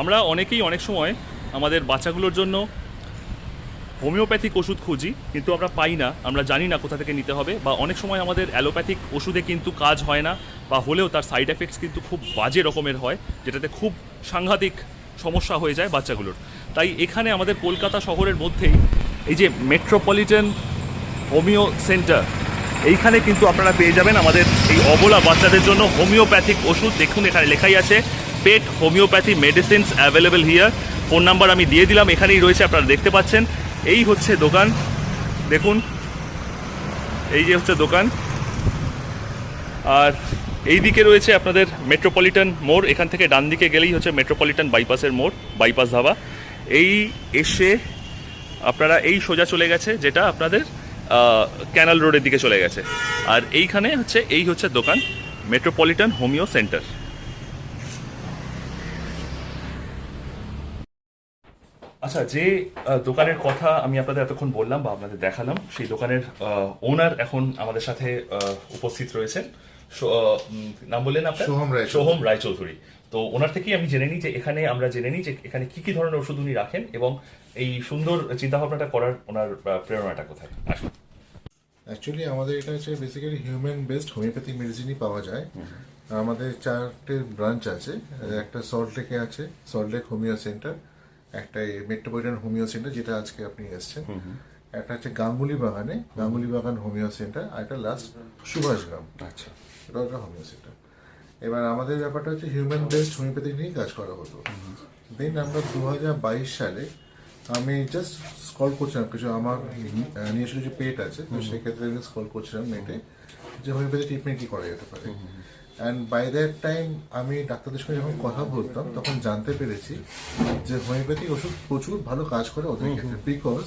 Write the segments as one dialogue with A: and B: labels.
A: আমরা অনেকেই অনেক সময় আমাদের বাচ্চাগুলোর জন্য হোমিওপ্যাথিক ওষুধ খুঁজি, কিন্তু আমরা পাই না, আমরা জানি না কোথা থেকে নিতে হবে বা অনেক সময় আমাদের অ্যালোপ্যাথিক ওষুধে কিন্তু কাজ হয় না বা হলেও তার সাইড এফেক্টস কিন্তু খুব বাজে রকমের হয়, যেটাতে খুব সাংঘাতিক সমস্যা হয়ে যায় বাচ্চাগুলোর। তাই এখানে আমাদের কলকাতা শহরের মধ্যেই এই যে মেট্রোপলিটন হোমিও সেন্টার, এইখানে কিন্তু আপনারা পেয়ে যাবেন আমাদের এই অবলা বাচ্চাদের জন্য হোমিওপ্যাথিক ওষুধ। দেখুন, এখানে লেখাই আছে pet homeopathy medicines available here phone number আমি দিয়ে দিলাম, এখানেই রয়েছে, আপনারা দেখতে পাচ্ছেন। এই হচ্ছে দোকান। দেখুন, এই যে হচ্ছে দোকান। আর এই দিকে রয়েছে আপনাদের মেট্রোপলিটন মোড়, এখান থেকে ডান দিকে গেলেই হচ্ছে মেট্রোপলিটন বাইপাসের মোড় বাইপাস ধাবা। এই এসে আপনারা এই সোজা চলে গেছে, যেটা আপনাদের ক্যানাল রোডের দিকে চলে গেছে। আর এইখানে হচ্ছে, এই হচ্ছে দোকান মেট্রোপলিটন হোমিও সেন্টার আচ্ছা যে দোকানের কথা আমি আপনাদের এতক্ষণ বললাম বা আপনাদের দেখালাম সেই দোকানের ওনার এখন আমাদের সাথে উপস্থিত রয়েছেন। নাম বললেন আপনার
B: সোহম রায়চৌধুরী।
A: সোহম রায়চৌধুরী তো ওনার থেকেই আমি জেনে নিই যে এখানে আমরা জেনে নিই যে এখানে কি কি ধরনের ওষুধ উনি রাখেন এবং এই সুন্দর চিন্তাভাবনাটা করার ওনার প্রেরণাটা কোথায়? আসুন।
B: অ্যাকচুয়ালি আমাদের এটা হচ্ছে বেসিক্যালি হিউম্যান বেসড হোমিওপ্যাথিক মেডিসিনই পাওয়া যায়। আমাদের চারটে ব্রাঞ্চ আছে। একটা সল্ট লেকে আছে সল্ট লেক হোমিও সেন্টার একটা মেট্রোপলিটন হোমিও সেন্টার যেটা আজকে আপনি এসেছেন। একটা হচ্ছে গাঙ্গুলি বাগানে গাঙ্গুলি বাগান হোমিও সেন্টার আর একটা লাস্ট সুভাষগ্রাম।
A: আচ্ছা।
B: এটা একটা হোমিও সেন্টার। এবার আমাদের ব্যাপারটা হচ্ছে হিউম্যান বেসড হোমিওপ্যাথি নিয়েই কাজ করা হতো। দেন আমরা দু হাজার বাইশ সালে আমি জাস্ট স্কল করছিলাম কিছু আমার নিজস্ব কিছু পেট আছে তো সেক্ষেত্রে আমি স্কল করছিলাম নেটে যে হোমিওপ্যাথি ট্রিটমেন্ট কি করা যেতে পারে। অ্যান্ড বাই দ্যাট টাইম আমি ডাক্তারদের সঙ্গে যখন কথা বলতাম তখন জানতে পেরেছি যে হোমিওপ্যাথিক ওষুধ প্রচুর ভালো কাজ করে ওদের ক্ষেত্রে। বিকজ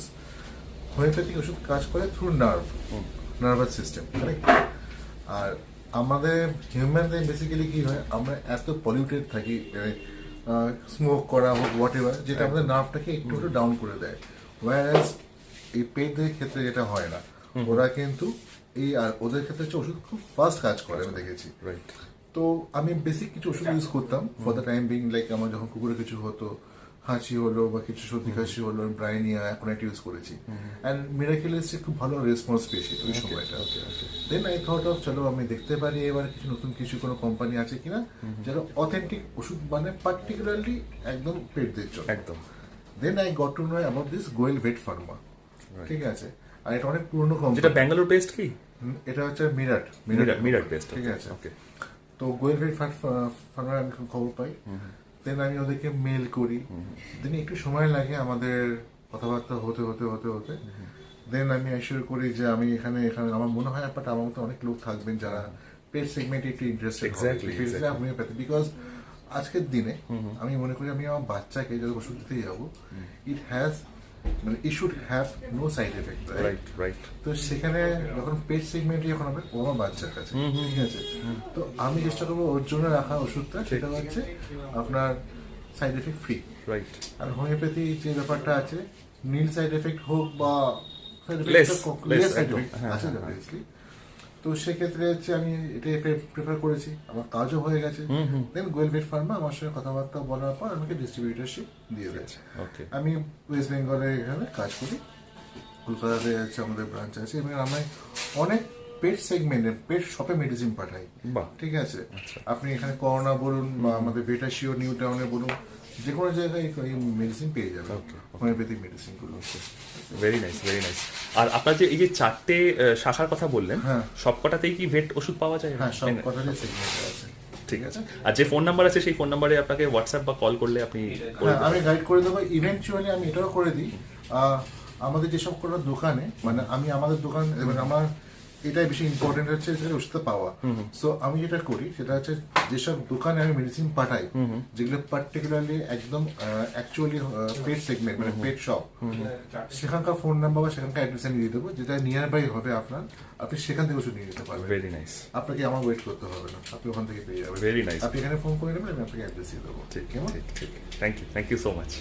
B: হোমিওপ্যাথিক ওষুধ কাজ করে থ্রু নার্ভ নার্ভাস সিস্টেম আর আমাদের হিউম্যানদের বেসিক্যালি কি হয় আমরা এত পলিউটেড থাকি স্মোক করা হোক হোয়াট এভার যেটা আমাদের নার্ভটাকে একটু একটু ডাউন করে দেয়। ওয়ারাস এই পেটদের ক্ষেত্রে যেটা হয় না ওরা কিন্তু এই আর ওদের ক্ষেত্রে হচ্ছে ওষুধ খুব ফাস্ট কাজ করে আমি দেখেছি।
A: রাইট
B: তো আমি বেসিক কিছু ওষুধ ইউজ করতাম for the time being like আমার যখন কুকুরে কিছু হতো হাঁচি হলো বা কিছু সর্দি কাশি হলো ব্রাইনিয়া এখন একটা ইউজ করেছি। অ্যান্ড মিরাকেলেসে খুব ভালো রেসপন্স পেয়েছি ওই সময়টা। দেন আই থট অফ চলো আমি দেখতে পারি এবার কিছু নতুন কিছু কোনো কোম্পানি আছে কিনা যারা অথেন্টিক ওষুধ মানে পার্টিকুলারলি একদম পেটদের জন্য।
A: একদম।
B: Then I got to know about this Goel vet pharma ঠিক আছে? আর এটা অনেক পুরনো
A: যেটা
B: কোম্পানি
A: ব্যাঙ্গালোর বেসড কি?
B: এটা হচ্ছে মিরাট
A: মিরাট মিরাট বেসড
B: ঠিক আছে।
A: ওকে
B: তো গোয়েল ভেট ফার্মার আমি খবর পাই। দেন আমি ওদেরকে মেল করি। দেন একটু সময় লাগে আমাদের কথাবার্তা হতে হতে হতে হতে। দেন আমি অ্যাসিওর করি যে আমি এখানে এখানে আমার মনে হয় বাট আমার মতো অনেক লোক থাকবেন যারা পেট সেগমেন্টে একটু ইন্টারেস্টেড. হোমিওপ্যাথি বিকজ আজকের দিনে আমি মনে করি আমি আমার বাচ্চাকে যদি ওষুধ দিতে যাব ইট হ্যাজ মানে should have no side effect
A: right right
B: তো সেখানে যখন পেট সেগমেন্টে যখন হবে ও আমার বাচ্চার কাছে ঠিক আছে? তো আমি চেষ্টা করব ওর জন্য রাখা ওষুধটা সেটা হচ্ছে আপনার সাইড এফেক্ট ফ্রি
A: রাইট
B: আর হোমিওপ্যাথি যে ব্যাপারটা আছে নীল সাইড এফেক্ট হোক বা
A: সাইড
B: এফেক্ট।
A: হ্যাঁ,
B: আছে
A: হ্যাঁ,
B: obviously। তো সেক্ষেত্রে হচ্ছে আমি এটাই প্রেফার করেছি। আমার কাজও হয়ে গেছে। দেন গোয়েল ভেট ফার্মা আমার সঙ্গে কথাবার্তা বলার পর আমাকে ডিস্ট্রিবিউটারশিপ দিয়ে দিয়েছে
A: ওকে
B: আমি ওয়েস্ট বেঙ্গলে এখানে কাজ করি। কলকাতাতে আছে আমাদের ব্রাঞ্চ আছে এবং আমি অনেক পেট সেগমেন্টে পেট শপে মেডিসিন পাঠাই ঠিক আছে? আপনি এখানে করোনা বলুন বা আমাদের বেটাশিও নিউ টাউনে বলুন যে কোনো জায়গায় এই মেডিসিন পেয়ে যাবে। হোমিওপ্যাথিক মেডিসিনগুলো
A: ভেরি নাইস ভেরি নাইস আর আপনার যে এই যে চারটে শাখার কথা বললেন
B: হ্যাঁ।
A: সবকটাতেই কি ভেট ওষুধ পাওয়া যায়?
B: হ্যাঁ সব
A: তাই
B: সেগমেন্ট আছে
A: ঠিক আছে। আর যে ফোন নাম্বার আছে সেই ফোন নাম্বারে আপনাকে হোয়াটসঅ্যাপ বা কল করলে আপনি
B: হ্যাঁ
A: দেবেন।
B: আমি গাইড করে দেবো। ইভেনচুয়ালি আমি এটাও করে দিই। আমাদের যেসব কোনো দোকানে মানে আমি আমাদের দোকান এবার আমার এটাই বেশি ইম্পর্টেন্ট হচ্ছে সেটা ওষুধটা পাওয়া। সো আমি যেটা করি সেটা হচ্ছে যেসব দোকানে আমি মেডিসিন পাঠাই যেগুলো পার্টিকুলারলি একদম অ্যাকচুয়ালি পেট সেগমেন্ট মানে পেট শপ সেখানকার ফোন নাম্বার বা সেখানকার অ্যাড্রেস আমি দিয়ে দেবো যেটা নিয়ার বাই হবে আপনার আপনি সেখান থেকে ওষুধ নিয়ে নিতে পারবেন।
A: ভেরি নাইস
B: আপনাকে আমার ওয়েট করতে হবে না আপনি ওখান থেকে পেয়ে যাবেন।
A: Nice.
B: আপনি এখানে ফোন করে নেবেন আমি আপনাকে অ্যাড্রেস দিয়ে দেবো।
A: ঠিক
B: কেমন?
A: ঠিক ঠিক। Thank you thank you so much